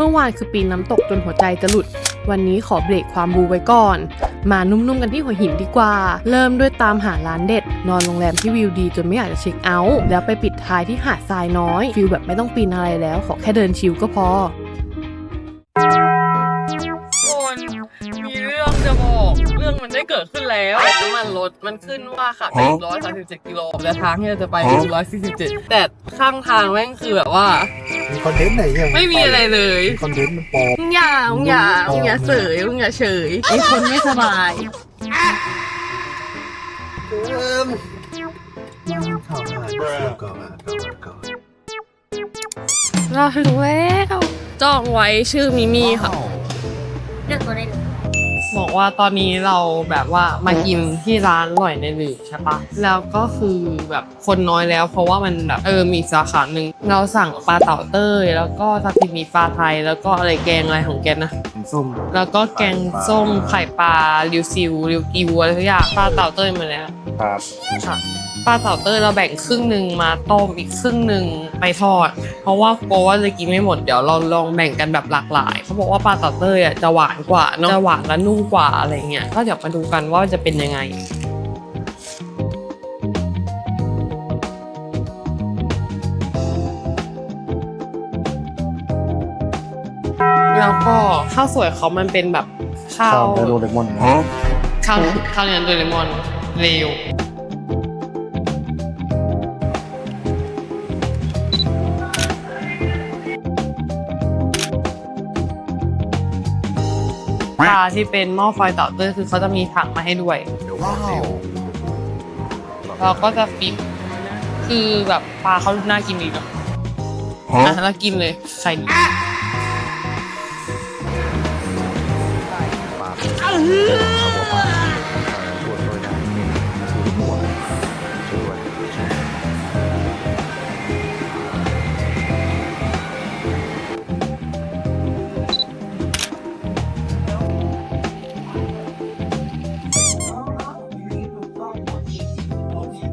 เมื่อวานคือปีนน้ำตกจนหัวใจจะหลุด วันนี้ขอเบรกความบูไว้ก่อน มานุ่มๆกันที่หัวหินดีกว่า เริ่มด้วยตามหาร้านเด็ด นอนโรงแรมที่วิวดีจนไม่อยากจะเช็คเอาท์แล้วไปปิดท้ายที่หาดทรายน้อยฟิลแบบไม่ต้องปีนอะไรแล้ว ขอแค่เดินชิลก็พอ รื่องมันได้เกิดขึ้นแล้วน้ำมันรถมันขึ้นว่าขับไปร้อยสามสิบเจ็ดกิโลแต่ทางที่เราจะไปร้อยสี่สิบเจ็ดแต่ข้างทางแม่งคือแบบว่า มีคอนเทนต์ไหนเนี่ยไม่มีอะไรเลยคอนเทนต์มันปลอมมึงอย่ามึงอย่ามึงอย่าเสยมึงอย่าเฉยไอคนไม่สบายเข้ามาเข้ามาเข้ามาเข้ามาเราถึงแล้วจองไว้ชื่อมิมี่ค่ะ เลือกตัวได้เลย บอกว่าตอนนี้เราแบบว่ามากินที่ร้านอร่อยในหลือใช่ปะแล้วก็คือแบบคนน้อยแล้ว เพราะว่ามันแบบเออมีสาขาหนึ่งเราสั่งปลาเต่าเต้ย แล้วก็ซาซิมิปลาไทย แล้วก็อะไรแกงอะไรของแกนะส้ม แล้วก็แกงส้มไข่ปลาริวซิวริวกิวอะไรทุกอย่างปลาเต่าเต้ยมาแล้วครับค่ะ ปลาเต่าเต้ยเราแบ่งครึ่งหนึ่งมาต้มอีกครึ่งหนึ่งไปทอด เพราะว่ากลัวว่าจะกินไม่หมดเดี๋ยวเราลองแบ่งกันแบบหลากหลายเขาบอกว่าปลาเต่าเต้ยอะจะหวานกว่าเนอะจะหวานและนุ่มกว่าอะไรเงี้ยก็เดี๋ยวมาดูกันว่าจะเป็นยังไงแล้วก็ข้าวสวยเขามันเป็นแบบข้าข้าววไดโรเลมอนข้าวข้าวเนื้อโดเรมอนเร็ว ปลาที่เป็นหม้อไฟเต่าเต้ยคือเขาจะมีถังมาให้ด้วย ว้าวเราก็จะฟิกคือแบบปลาเขาน่ากินดีเนอะอะแล้วกินเลยใส่ดิปลาเอาหัวปลา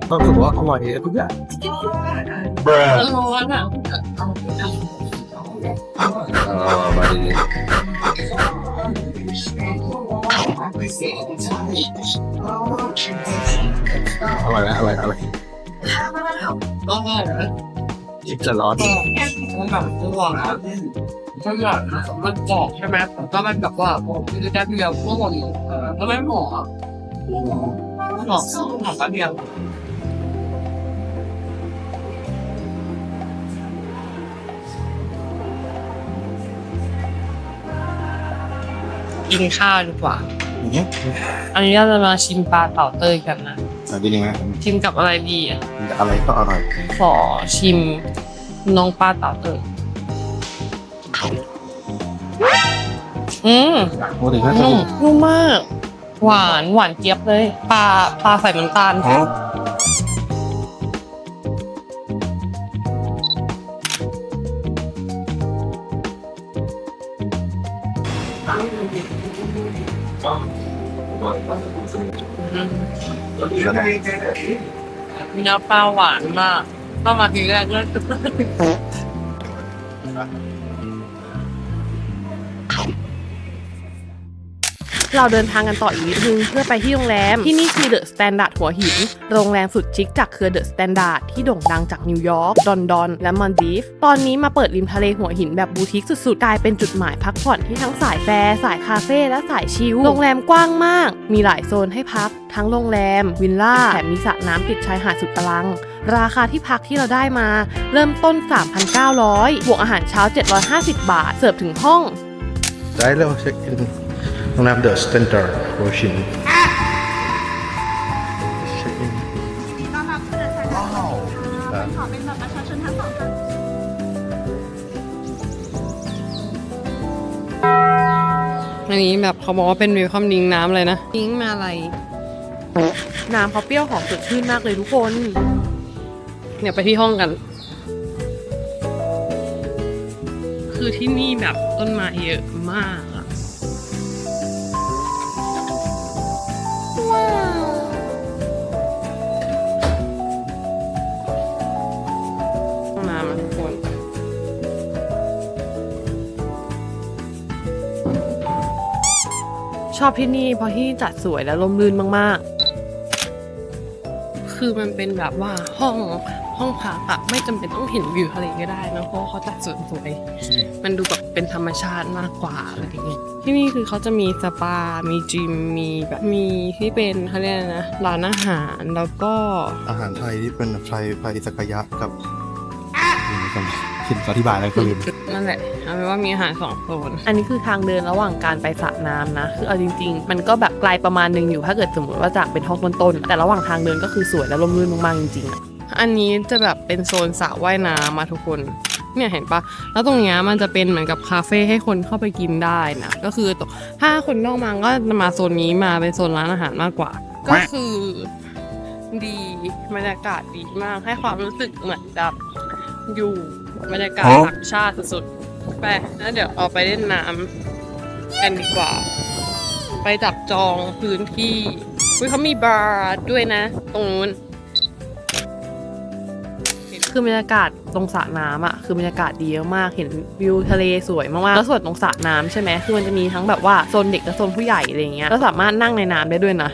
ก็รู้สึกว่าอร่อยทุกอย่างร้อนอะมาดีอร่อยไหมอร่อยอร่อยต้องบอกนะจะร้อนมันแบบระหว่างมันแบบมันกรอบใช่ไหมก็มันแบบว่ามันจะได้เดียวพวกมันแล้วไม่หมอหมอหมอแป๊บเดียว กินข้าวดีกว่า อย่างเงี้ยอันนี้เราจะมาชิมปลาเต่าเต้ยกันนะสวัสดีไหมชิมกับอะไรดีอะอะไรก็อร่อยขอชิมน้องปลาเต่าเต้ยอืมปกติก็จะนุ่มนุ่มมาก หวานหวานเจี๊ยบเลย ปลาปลาใส่น้ำตาล เนื้อปลาหวานมากเข้ามาทีแรกก็ เราเดินทางกันต่ออีกนิดนึงเพื่อไปที่โรงแรม ที่นี่คือเดอะสแตนดาร์ดหัวหิน โรงแรมสุดชิคจากเครือเดอะสแตนดาร์ดที่โด่งดังจากนิวยอร์กลอนดอนและมอลดีฟตอนนี้มาเปิดริมทะเลหัวหินแบบบูติกสุดๆ กลายเป็นจุดหมายพักผ่อนที่ทั้งสายแฟร์สายคาเฟ่และสายชิลโรงแรมกว้างมาก มีหลายโซนให้พัก ทั้งโรงแรม วิลล่าแถมมีสระน้ำติดชายหาดสุดพลัง ราคาที่พักที่เราได้มา เริ่มต้น 3,900บวกอาหารเช้า 750 บาท เสิร์ฟถึงห้อง ได้แล้วเช็คอิน โรงแรมเดอะสแตนดาร์ดโรชินเช็คอินต้อนรับเพื่อนค่ะขอเป็นแบบประชาชนทั้งสองท่านอันนี้แบบเขาบอกว่าเป็นวิวคัมดิงน้ำเลยนะดิงมาอะไร น้ำเขาเปรี้ยวหอมสดชื่นมากเลยทุกคนเดี๋ยวไปที่ห้องกัน คือที่นี่แบบต้นไม้เยอะมาก ชอบที่นี่เพราะที่จัดสวยและลมรื่นมาก ๆ คือมันเป็นแบบว่าห้อง ห้องพักอะไม่จำเป็นต้องเห็นวิวทะเลก็ได้นะเพราะว่าเขาจัดสวยสวยๆมันดูแบบเป็นธรรมชาติมากกว่าอะไรอย่างเงี้ยที่นี่คือเขาจะมีสปา มีจิม มีแบบมีที่เป็นเขาเรียกอะไรนะร้านอาหารแล้วก็อาหารไทยที่เป็นไทยไทยสักยะกับคิดอธิบายอะไรก็ลืมนั่นแหละเอาเป็นว่ามีอาหารสองโซนอันนี้คือทางเดินระหว่างการไปสระน้ำนะ คือเอาจริง ๆ มันก็แบบไกลประมาณนึงอยู่ถ้าเกิดสมมติว่าจากเป็นห้องต้นๆแต่ระหว่างทางเดินก็คือสวยและร่มรื่นมากๆจริงๆ อันนี้จะแบบเป็นโซนสระว่ายน้ำมาทุกคน เนี่ยเห็นปะ แล้วตรงเนี้ยมันจะเป็นเหมือนกับคาเฟ่ให้คนเข้าไปกินได้นะ ก็คือถ้าคนนอกมาก็จะมาโซนนี้มาเป็นโซนร้านอาหารมากกว่า ก็คือดีบรรยากาศดีมากให้ความรู้สึกเหมือนแบบอยู่บรรยากาศต่างชาติสุดๆ ไปแล้วเดี๋ยวเอาไปเล่นน้ำกันดีกว่า ไปจับจองพื้นที่อุ้ยเขามีบาร์ด้วยนะ ตรงนู้น คือบรรยากาศตรงสระน้ำอะคือบรรยากาศดีมากๆเห็นวิวทะเลสวยมากๆแล้วส่วนตรงสระน้ำใช่ไหมคือมันจะมีทั้งแบบว่าโซนเด็กและโซนผู้ใหญ่อะไรอย่างเงี้ยก็สามารถนั่งในน้ำได้ด้วยนะ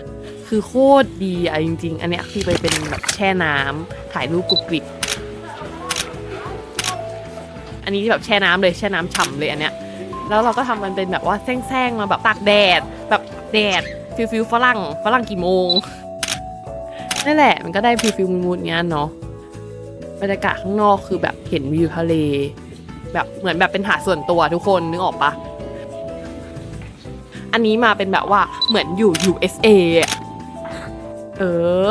คือโคตรดีอะจริง ๆ อันเนี้ยคือไปเป็นแบบแช่น้ำถ่ายรูปกรุบกริบอันนี้แบบแช่น้ำเลยแช่น้ำฉ่ำเลยอันเนี้ยแล้วเราก็ทำมันเป็นแบบว่าแซงๆมาแบบตากแดด แบบแดดฟิลฟิลฝรั่งฝรั่งกี่โมงนั่นแหละมันก็ได้ฟิลฟิลมูดๆเงี้ยเนาะ บรรยากาศข้างนอกคือแบบเห็นวิวทะเล แบบเหมือนแบบเป็นหาดส่วนตัวทุกคนนึกออกปะอันนี้มาเป็นแบบว่าเหมือนอยู่ USA เอ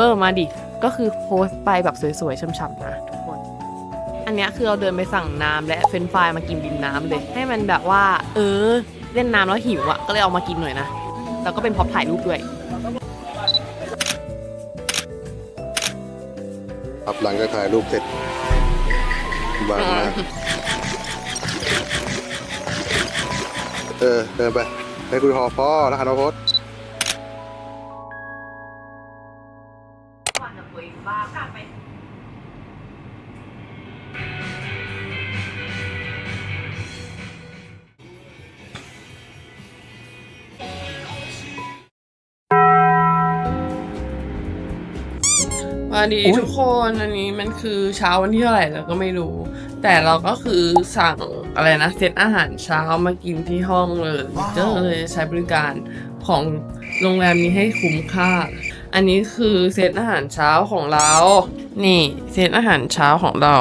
อ มาดิ ก็คือโพสต์ไปแบบสวยๆช่ำๆนะทุกคน อันนี้คือเราเดินไปสั่งน้ำและเฟรนฟรายมากินริมน้ำเลย ให้มันแบบว่า เออ เล่นน้ำแล้วหิวอะก็เลยเอามากินหน่อยนะ แล้วก็เป็นพร็อพถ่ายรูปด้วย ครับหลังจากถ่ายรูปเสร็จบางมากเออเดินไปไปคุยหอพ่อนะครนพจน์ วัสดีทุกคนอันนี้มันคือเช้าวันที่เท่าไหร่เราก็ไม่รู้ แต่เราก็คือสั่งอะไรนะเซตอาหารเช้ามากินที่ห้องเลยก็เลยใช้บริการของโรงแรมนี้ให้คุ้มค่า อันนี้คือเซตอาหารเช้าของเรา นี่เซตอาหารเช้าของเรา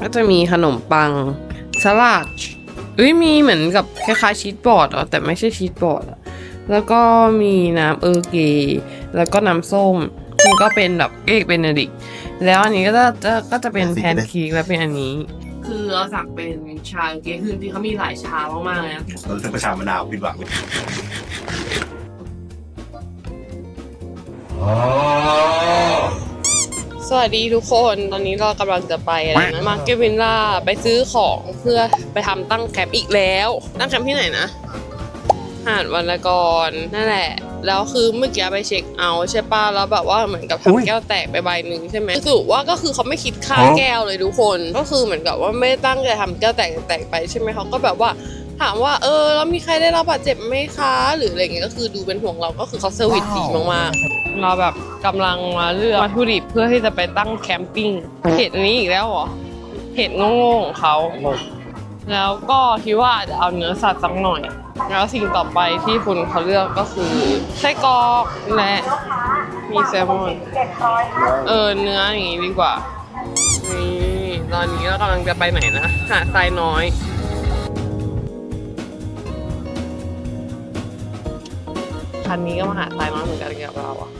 ก็จะมีขนมปังสลัดเอ้ยมีเหมือนกับคล้ายๆชีสบอร์ดอะแต่ไม่ใช่ชีสบอร์ดอะแล้วก็มีน้ำเออร์เกย์แล้วก็น้ำส้ม มันก็เป็นแบบเอกเบนเนดิกต์แล้วอันนี้ก็จะจะก็จะเป็นแพนเค้กแล้วเป็นอันนี้ คือเราสั่งเป็นชาเค้กคือที่เขามีหลายชามากๆเลยนะเราจะประชามะนาวผิดหวังเลยสวัสดีทุกคนตอนนี้เรากำลังจะไปอะไรนะมาร์เก็ตวินล่าไปซื้อของเพื่อไปทำตั้งแคมป์อีกแล้ว ตั้งแคมป์ที่ไหนนะหาดวันละกรนั่นแหละ แล้วคือเมื่อกี้ไปเช็คเอาท์ใช่ป่ะแล้วแบบว่าเหมือนกับทำแก้วแตกไปใบหนึ่งใช่ไหมสรุปว่าก็คือเขาไม่คิดค่าแก้วเลยทุกคน ก็คือเหมือนกับว่าไม่ได้ตั้งใจทำแก้วแตกแตกไปใช่ไหมเขาก็แบบว่าถามว่าเออแล้วมีใครได้รับบาดเจ็บไหมคะ หรืออะไรเงี้ยก็คือดูเป็นห่วงเราก็คือเขาเซอร์วิสดีมากๆเราแบบกำลังมาเลือกวัตถุดิบเพื่อที่จะไปตั้งแคมปิ้งเห็ดอันนี้อีกแล้วเหรอเห็ดโง่ๆของเขาแล้วก็คิดว่าจะเอาเนื้อสัตว์สักหน่อย แล้วสิ่งต่อไปที่คุณเขาเลือกก็คือไส้กรอกและมีแซลมอนเออเนื้ออย่างงี้ดีกว่านี่ตอนนี้เรากำลังจะไปไหนนะหาดทรายน้อยคันนี้ก็มาหาดทรายน้อยเหมือนกันกับเราอะ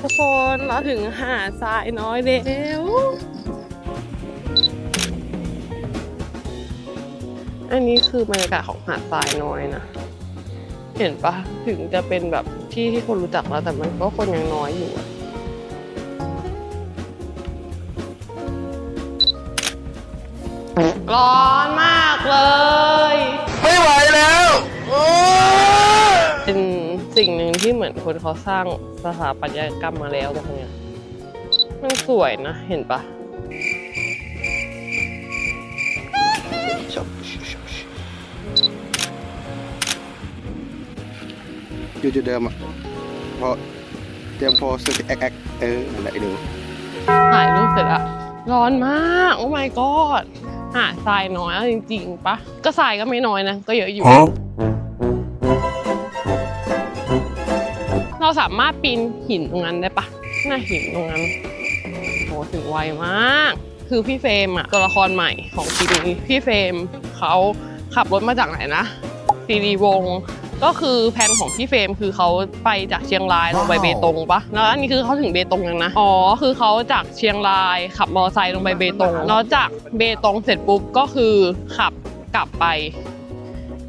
ทุกคนเราถึงหาดทรายน้อยแล้ว อันนี้คือบรรยากาศของหาดทรายน้อยนะ เห็นปะถึงจะเป็นแบบที่ที่คนรู้จักแล้วแต่มันก็คนยังน้อยอยู่อะร้อนมากเลย ไม่ไหวแล้วเป็นสิ่งหนึ่งที่เหมือนคนเขาสร้างสถาปัตยกรรมมาแล้วตรงเนี้ยมันสวยนะ เห็นปะ อยู่จุดเดิมอะพอเตรียมพอสแอกแอกเออนั่นแหละไอ้หนูถ่ายรูปเสร็จอะร้อนมาก โอ้ my god หาดทรายน้อยเอาจริงๆปะก็ทรายก็ไม่น้อยนะ ก็เยอะอยู่ เราสามารถปีนหินตรงนั้นได้ปะหน้าหินตรงนั้นโหถึงไวมาก คือพี่เฟรมอะตัวละครใหม่ของทีนี้พี่เฟรมเขา ขับรถมาจากไหนนะซีรีวงศ์ก็คือแผนของพี่เฟรมคือเขาไปจากเชียงรายลงไปเบตงปะแล้วอันนี้คือเขาถึงเบตงยังนะ อ๋อ คือเขาจากเชียงรายขับมอเตอร์ไซค์ลงไปเบตง แล้วจากเบตงเสร็จปุ๊บก็คือขับกลับไป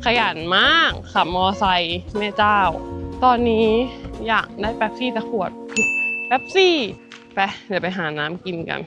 ขยันมากขับมอเตอร์ไซค์แม่เจ้า ตอนนี้อยากได้แป๊บซี่ตะขวดแป๊บซี่ไปเดี๋ยวไปหาน้ำกินกัน